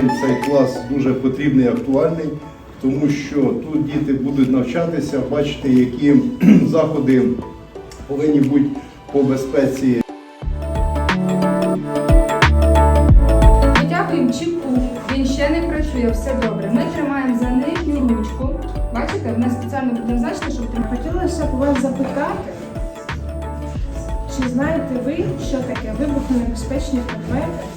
Цей клас дуже потрібний і актуальний, тому що тут діти будуть навчатися, бачити, які заходи повинні бути по безпеці Ми дякуємо Чіпку, він ще не працює, все добре. Ми тримаємо за нижню ручку. Бачите, в нас спеціально предназначено, щоб тримати. Хотілося б вас запитати, чи знаєте ви, що таке вибухонебезпечні предмети?